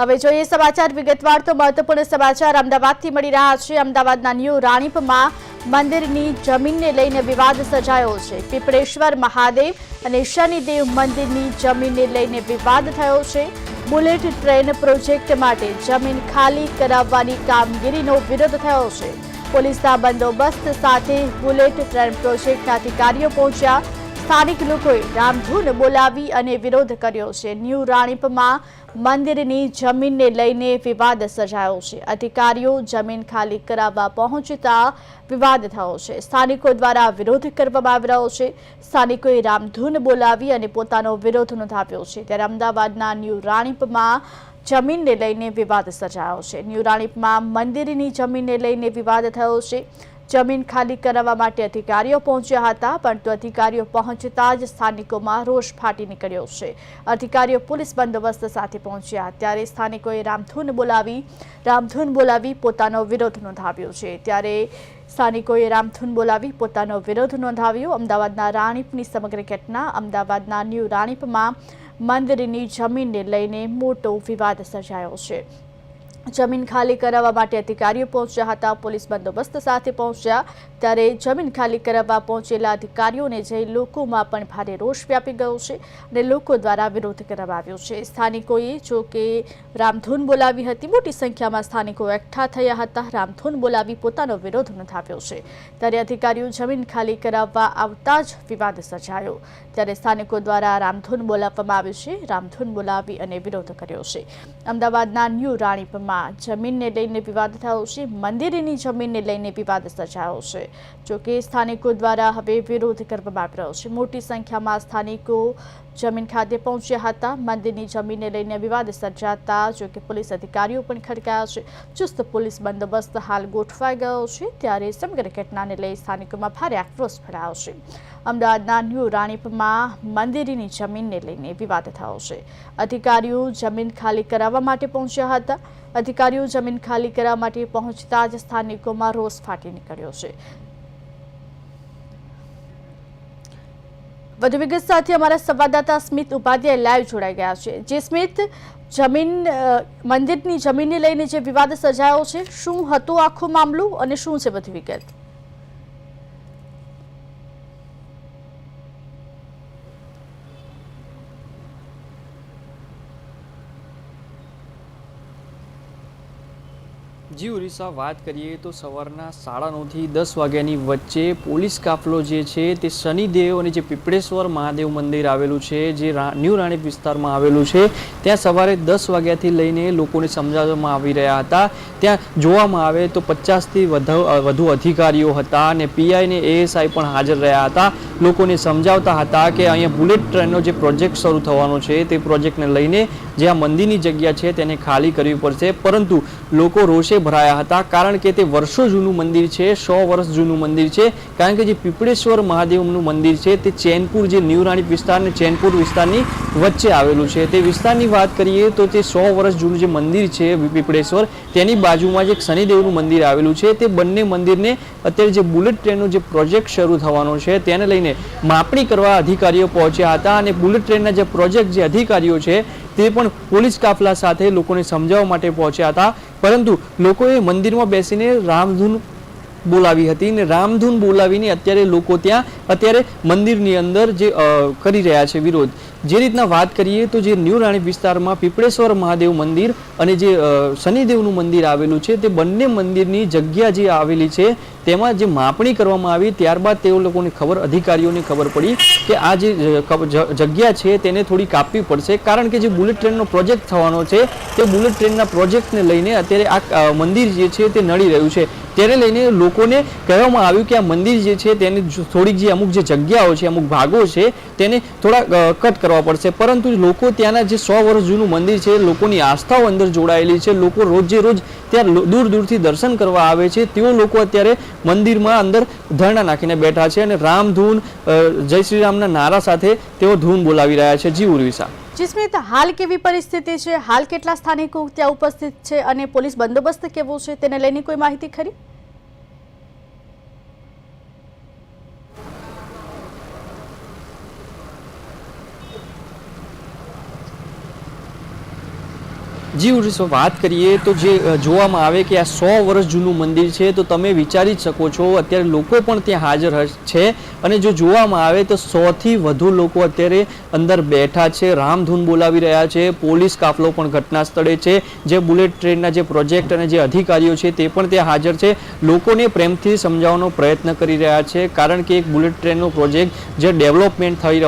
હવે જોઈએ સમાચાર. વિગતવાર તો મહત્વપૂર્ણ સમાચાર અમદાવાદથી મળી રહ્યા છે. અમદાવાદના ન્યૂ રાણીપમાં મંદિરની જમીનને લઈને વિવાદ સર્જાયો છે. પીપળેશ્વર, મહાદેવ અને શનિદેવ મંદિરની જમીનને લઈને વિવાદ થયો છે. બુલેટ ટ્રેન પ્રોજેક્ટ માટે જમીન ખાલી કરાવવાની કામગીરીનો વિરોધ થયો છે. પોલીસના બંદોબસ્ત સાથે બુલેટ ટ્રેન પ્રોજેક્ટના અધિકારીઓ પહોંચ્યા. સ્થાનિક લોકોએ રામધૂન બોલાવી અને વિરોધ કર્યો છે. ન્યૂ રાણીપમાં મંદિરની જમીનને લઈને વિવાદ સર્જાયો છે. અધિકારીઓ જમીન ખાલી કરાવવા પહોંચતા વિવાદ થયો છે. સ્થાનિકો દ્વારા વિરોધ કરવામાં આવી રહ્યો છે. સ્થાનિકોએ રામધૂન બોલાવી અને પોતાનો વિરોધ નોંધાવ્યો છે. ત્યારે અમદાવાદના ન્યૂ રાણીપમાં જમીનને લઈને વિવાદ સર્જાયો છે. ન્યૂ રાણીપમાં મંદિરની જમીનને લઈને વિવાદ થયો છે. જમીન ખાલી કરાવવા માટે અધિકારીઓ પહોંચ્યા હતા, પરંતુ અધિકારીઓ પહોંચતા જ સ્થાનિકોમાં રોષ ફાટી નીકળ્યો છે. અધિકારીઓ પોલીસ બંદોબસ્ત સાથે પહોંચ્યા. ત્યારે સ્થાનિકોએ રામધૂન બોલાવી રામધૂન બોલાવી પોતાનો વિરોધ નોંધાવ્યો છે. ત્યારે સ્થાનિકોએ રામધૂન બોલાવી પોતાનો વિરોધ નોંધાવ્યો. અમદાવાદના રાણીપની સમગ્ર ઘટના અમદાવાદના ન્યૂ રાણીપમાં મંદિરની જમીનને લઈને મોટો વિવાદ સર્જાયો છે. જમીન ખાલી કરાવવા માટે અધિકારીઓ પહોંચ્યા હતા. પોલીસ બંદોબસ્ત સાથે પહોંચ્યા ત્યારે જમીન ખાલી કરાવવા પહોંચેલા અધિકારીઓને જઈ લોકોમાં પણ ભારે રોષ વ્યાપી ગયો છે અને લોકો દ્વારા વિરોધ કરવામાં આવ્યો છે. સ્થાનિકોએ જો કે રામધૂન બોલાવી હતી, મોટી સંખ્યામાં સ્થાનિકો એકઠા થયા હતા. રામધૂન બોલાવી પોતાનો વિરોધ નોંધાવ્યો છે. ત્યારે અધિકારીઓ જમીન ખાલી કરાવવા આવતા જ વિવાદ સર્જાયો. ત્યારે સ્થાનિકો દ્વારા રામધૂન બોલાવવામાં આવ્યું છે. રામધૂન બોલાવી અને વિરોધ કર્યો છે. અમદાવાદના ન્યૂ રાણીપમાં જમીનને લઈને વિવાદ થયો છે, મંદિરની જમીનને લઈને વિવાદ સર્જાયો છે. જોકે સ્થાનિકો દ્વારા હવે વિરોધ કરવામાં આવી રહ્યો છે. મોટી સંખ્યામાં સ્થાનિકો જમીન ખાતે પહોંચ્યા હતા. મંદિરની જમીનને લઈને વિવાદ સર્જાતા જો કે પોલીસ અધિકારીઓ પણ ખડકાયા છે. ચુસ્ત પોલીસ બંદોબસ્ત હાલ ગોઠવાઈ ગયો છે. ત્યારે સમગ્ર ઘટનાને લઈ સ્થાનિકોમાં ભારે આક્રોશ ફેલાયો છે. અમદાવાદના ન્યૂ રાણીપમાં મંદિરની જમીનને લઈને વિવાદ થયો છે. અધિકારીઓ જમીન ખાલી કરાવવા માટે પહોંચ્યા હતા. અધિકારીઓ જમીન ખાલી કરાવવા માટે પહોંચતા જ સ્થાનિકોમાં રોષ ફાટી નીકળ્યો છે. વધુ વિગત સાથે અમારા સંવાદદાતા સ્મિત ઉપાધ્યાય લાઈવ જોડાઈ ગયા છે. જે સ્મિત, જમીન મંદિરની જમીનને લઈને જે વિવાદ સર્જાયો છે, શું હતું આખો મામલું અને શું છે બધી વિગત? જી ઉરીસા વાત કરીએ તો સવારના સાડા નવથી દસ વાગ્યાની વચ્ચે પોલીસ કાફલો જે છે તે શનિદેવ અને જે પીપળેશ્વર મહાદેવ મંદિર આવેલું છે, જે ન્યૂ રાણીપ વિસ્તારમાં આવેલું છે, ત્યાં સવારે દસ વાગ્યાથી લઈને લોકોને સમજાવવામાં આવી રહ્યા હતા. ત્યાં જોવામાં આવે તો પચાસથી વધુ વધુ અધિકારીઓ હતા અને પીઆઈ ને એએસઆઈ પણ હાજર રહ્યા હતા. લોકોને સમજાવતા હતા કે અહીંયા બુલેટ ટ્રેનનો જે પ્રોજેક્ટ શરૂ થવાનો છે તે પ્રોજેક્ટને લઈને જે આ મંદિરની જગ્યા છે તેને ખાલી કરવી પડશે. પરંતુ લોકો રોષે ભરાયા હતા. કારણ કે તે વર્ષો જૂનું મંદિર છે, સો વર્ષ જૂનું મંદિર છે. કારણ કે જે પીપળેશ્વર મહાદેવનું મંદિર છે, તે ચેનપુર જે ન્યૂરાણીપ વિસ્તાર અને ચેનપુર વિસ્તારની વચ્ચે આવેલું છે. તે વિસ્તારની વાત કરીએ તો તે સો વર્ષ જૂનું જે મંદિર છે પીપળેશ્વર, તેની બાજુમાં જે શનિદેવનું મંદિર આવેલું છે. તે બંને મંદિરને અત્યારે જે બુલેટ ટ્રેનનો જે પ્રોજેક્ટ શરૂ થવાનો છે, તેને લઈને માપણી કરવા અધિકારીઓ પહોંચ્યા હતા અને બુલેટ ટ્રેનના જે પ્રોજેક્ટ જે અધિકારીઓ છે, તે પણ પોલીસ કાફલા સાથે લોકોને સમજાવવા માટે પહોંચ્યા હતા. પરંતુ લોકોએ મંદિરમાં બેસીને રામધૂન બોલાવી હતી ને રામધૂન બોલાવીને અત્યારે લોકો ત્યાં અત્યારે મંદિરની અંદર જે કરી રહ્યા છે વિરોધ. જે રીતના વાત કરીએ તો જે ન્યૂ રાણી વિસ્તારમાં પીપળેશ્વર મહાદેવ મંદિર અને જે શનિદેવનું મંદિર આવેલું છે, તે બંને મંદિરની જગ્યા જે આવેલી છે, તેમાં જે માપણી કરવામાં આવી, ત્યારબાદ તેઓ લોકોને ખબર, અધિકારીઓને ખબર પડી કે આ જે જગ્યા છે તેને થોડી કાપવી પડશે. કારણ કે જે બુલેટ ટ્રેનનો પ્રોજેક્ટ થવાનો છે, તે બુલેટ ટ્રેનના પ્રોજેક્ટને લઈને અત્યારે આ મંદિર જે છે તે નડી રહ્યું છે. તેને લઈને લોકોને કહેવામાં આવ્યું કે આ મંદિર જે છે તેની થોડીક જે અમુક જે જગ્યાઓ છે, અમુક ભાગો છે, તેને થોડા કટ કરવા પડશે. પરંતુ લોકો ત્યાંના જે સો વર્ષ જૂનું મંદિર છે, લોકોની આસ્થાઓ અંદર જોડાયેલી છે, લોકો રોજે રોજ ત્યાં દૂર દૂરથી દર્શન કરવા આવે છે. તેઓ લોકો અત્યારે મંદિરમાં અંદર ધરણા નાખીને બેઠા છે અને રામધૂન જય શ્રી રામના નારા સાથે તેઓ ધૂન બોલાવી રહ્યા છે. જી ઉર્વિસા જીસ્મિત, હાલ કેવી પરિસ્થિતિ છે? હાલ કેટલા સ્થાનિકો ત્યાં ઉપસ્થિત છે અને પોલીસ બંદોબસ્ત કેવો છે? તેને લઈને કોઈ માહિતી ખરી? જી ઉર્સ વાત કરીએ તો જે જોવામાં આવે કે આ સો વર્ષ જૂનું મંદિર છે, તો તમે વિચારી જ શકો છો, અત્યારે લોકો પણ ત્યાં હાજર છે. અને જો જોવામાં આવે તો સોથી વધુ લોકો અત્યારે અંદર બેઠા છે, રામધૂન બોલાવી રહ્યા છે, પોલીસ કાફલો પણ ઘટના સ્થળે છે, જે બુલેટ ટ્રેનના જે પ્રોજેક્ટ અને જે અધિકારીઓ છે તે પણ ત્યાં હાજર છે. લોકોને પ્રેમથી સમજાવવાનો પ્રયત્ન કરી રહ્યા છે, કારણ કે એક બુલેટ ટ્રેનનો પ્રોજેક્ટ જે ડેવલપમેન્ટ થઈ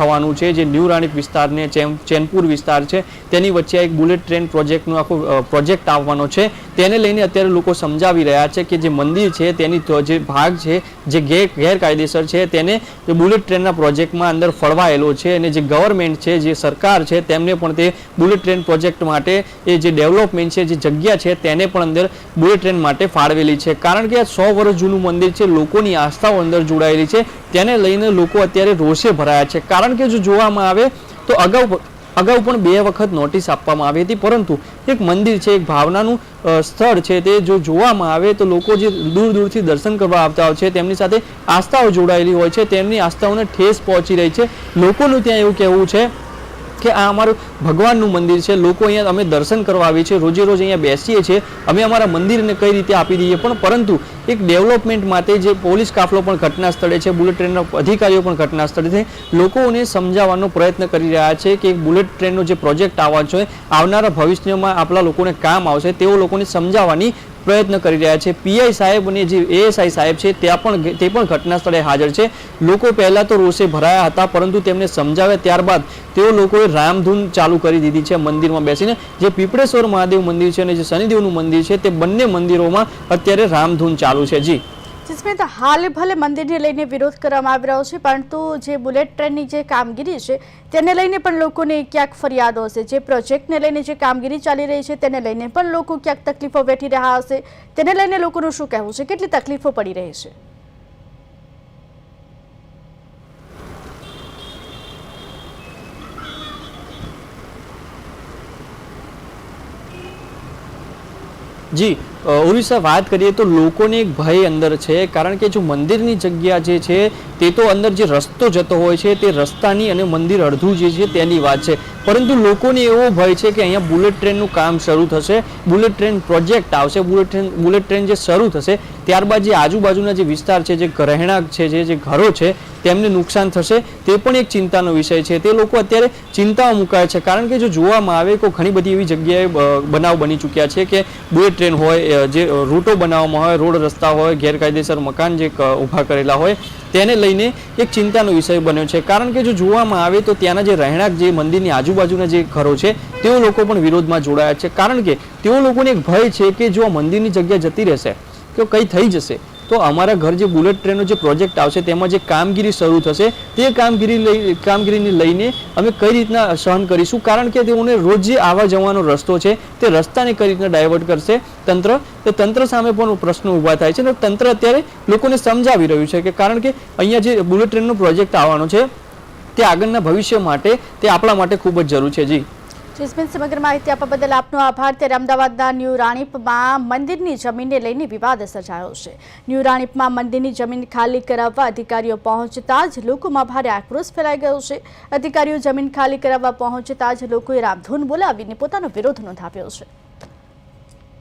થવાનું છે, જે ન્યૂ રાણીપ વિસ્તારને ચેનપુર વિસ્તાર છે, તેની વચ્ચે એક બુલેટ ટ્રેન પ્રોજેક્ટનો આખો પ્રોજેક્ટ આવવાનો છે. તેને લઈને અત્યારે લોકો સમજાવી રહ્યા છે કે જે મંદિર છે, તેની જે ભાગ છે, જે ગેર, ગેરકાયદેસર છે, તેને બુલેટ ટ્રેનના પ્રોજેક્ટમાં અંદર ફળવાયેલો છે અને જે ગવર્મેન્ટ છે, જે સરકાર છે, તેમને પણ તે બુલેટ ટ્રેન પ્રોજેક્ટ માટે એ જે ડેવલપમેન્ટ છે, જે જગ્યા છે, તેને પણ અંદર બુલેટ ટ્રેન માટે ફાળવેલી છે. કારણ કે આ સો વર્ષ જૂનું મંદિર છે, લોકોની આસ્થાઓ અંદર જોડાયેલી છે. તેને લઈને લોકો અત્યારે રોષે ભરાયા છે. કારણ કે જો જોવામાં આવે, તો અગાઉ અગાઉ પણ બે વખત નોટિસ આપવામાં આવી હતી, પરંતુ એક મંદિર છે, એક ભાવનાનું સ્થળ છે તે જો જોવામાં આવે તો લોકો જે દૂર દૂરથી દર્શન કરવા આવતા હોય છે, તેમની સાથે આસ્થાઓ જોડાયેલી હોય છે, તેમની આસ્થાઓને ઠેસ પહોંચી રહી છે. લોકોનું ત્યાં એવું કહેવું છે કે આ અમારું ભગવાનનું મંદિર છે. લોકો અહીંયા અમે દર્શન કરવા આવીએ છીએ. રોજે રોજ અહીંયા બેસીએ છીએ. અમે અમારા મંદિરને કઈ રીતે આપી દઈએ પણ પરંતુ એક ડેવલપમેન્ટ માટે જે પોલીસ કાફલો પણ ઘટના સ્થળે છે બુલેટ ટ્રેનના અધિકારીઓ પણ ઘટના સ્થળે છે. લોકોને સમજાવવાનો પ્રયત્ન કરી રહ્યા છે કે બુલેટ ટ્રેનનો જે પ્રોજેક્ટ આવવાનો છે, આવનારા ભવિષ્યમાં આપણા લોકોને કામ આવશે, તેઓ લોકોને સમજાવવાની પ્રયત્ન કરી રહ્યા છે. પીઆઈ સાહેબ અને જે એએસઆઈ સાહેબ છે, ત્યાં પણ તે પણ ઘટના સ્થળે હાજર છે. લોકો પહેલા તો રોષે ભરાયા હતા, પરંતુ તેમને સમજાવ્યા ત્યારબાદ તેઓ લોકોએ રામધૂન ચાલુ કરી દીધી છે મંદિરમાં બેસીને. જે પીપળેશ્વર મહાદેવ મંદિર છે અને જે શનિદેવનું મંદિર છે, તે બંને મંદિરોમાં અત્યારે રામધૂન ચાલુ છે. જી. જિસમેં તો હાલ ભલે મંદિરને લઈને વિરોધ કરવામાં આવી રહ્યો છે પરંતુ જે બુલેટ ટ્રેનની જે કામગીરી છે તેને લઈને પણ લોકોને ક્યાંક ફરિયાદો હશે જે પ્રોજેક્ટને લઈને જે કામગીરી ચાલી રહી છે તેને લઈને પણ લોકો ક્યાંક તકલીફો વેઠી રહ્યા હશે તેને લઈને લોકોનું શું કહેવું છે કેટલી તકલીફો પડી રહી છે જી ઓરિસ્સા વાત કરીએ તો લોકોને એક ભય અંદર છે, કારણ કે જો મંદિરની જગ્યા જે છે, તે તો અંદર જે રસ્તો જતો હોય છે, તે રસ્તાની અને મંદિર અડધું જે છે, તેની વાત છે. પરંતુ લોકોને એવો ભય છે કે અહીંયા બુલેટ ટ્રેનનું કામ શરૂ થશે, બુલેટ ટ્રેન પ્રોજેક્ટ આવશે, બુલેટ ટ્રેન બુલેટ ટ્રેન જે શરૂ થશે ત્યારબાદ જે આજુબાજુના જે વિસ્તાર છે, જે રહેણાંક છે, જે જે ઘરો છે, તેમને નુકસાન થશે, તે પણ એક ચિંતાનો વિષય છે. તે લોકો અત્યારે ચિંતાઓ મુકાય છે. કારણ કે જો જોવામાં આવે તો ઘણી બધી એવી જગ્યાએ બનાવ બની ચૂક્યા છે કે બુલેટ ટ્રેન હોય જે રૂટો બનાવવામાં હોય, રોડ રસ્તા હોય, ગેરકાયદેસર મકાન જે ઊભા કરેલા હોય, તેને લઈને એક ચિંતાનો વિષય બન્યો છે. કારણ કે જો જોવામાં આવે તો ત્યાંના જે રહેણાંક જે મંદિરની આજુબાજુના જે ઘરો છે, તેઓ લોકો પણ વિરોધમાં જોડાયા છે. કારણ કે તેઓ લોકોને એક ભય છે કે જો મંદિરની જગ્યા જતી રહેશે તો કંઈ થઈ જશે. તો અમારા ઘર જે બુલેટ ટ્રેનનો જે પ્રોજેક્ટ આવશે, તેમાં જે કામગીરી શરૂ થશે, તે કામગીરી લઈ, કામગીરીને લઈને અમે કઈ રીતના સહન કરીશું? કારણ કે તેઓને રોજ જે આવવા જવાનો રસ્તો છે, તે રસ્તાને કઈ રીતના ડાયવર્ટ કરશે? તંત્ર? તો તંત્ર સામે પણ પ્રશ્નો ઊભા થાય છે અને તંત્ર અત્યારે લોકોને સમજાવી રહ્યું છે કે કારણ કે અહીંયા જે બુલેટ ટ્રેનનો પ્રોજેક્ટ આવવાનો છે, તે આગળના ભવિષ્ય માટે, તે આપણા માટે ખૂબ જ જરૂર છે. જી. જિસમેન સમગ્ર માહિતી આપવા બદલ આપનો આભાર. ત્યારે અમદાવાદના ન્યૂ રાણીપમાં મંદિરની જમીનને લઈને વિવાદ સર્જાયો છે. ન્યૂ રાણીપમાં મંદિરની જમીન ખાલી કરાવવા અધિકારીઓ પહોંચતા જ લોકોમાં ભારે આક્રોશ ફેલાઈ ગયો છે. અધિકારીઓ જમીન ખાલી કરાવવા પહોંચતા જ લોકોએ રામધૂન બોલાવીને પોતાનો વિરોધ નોંધાવ્યો છે.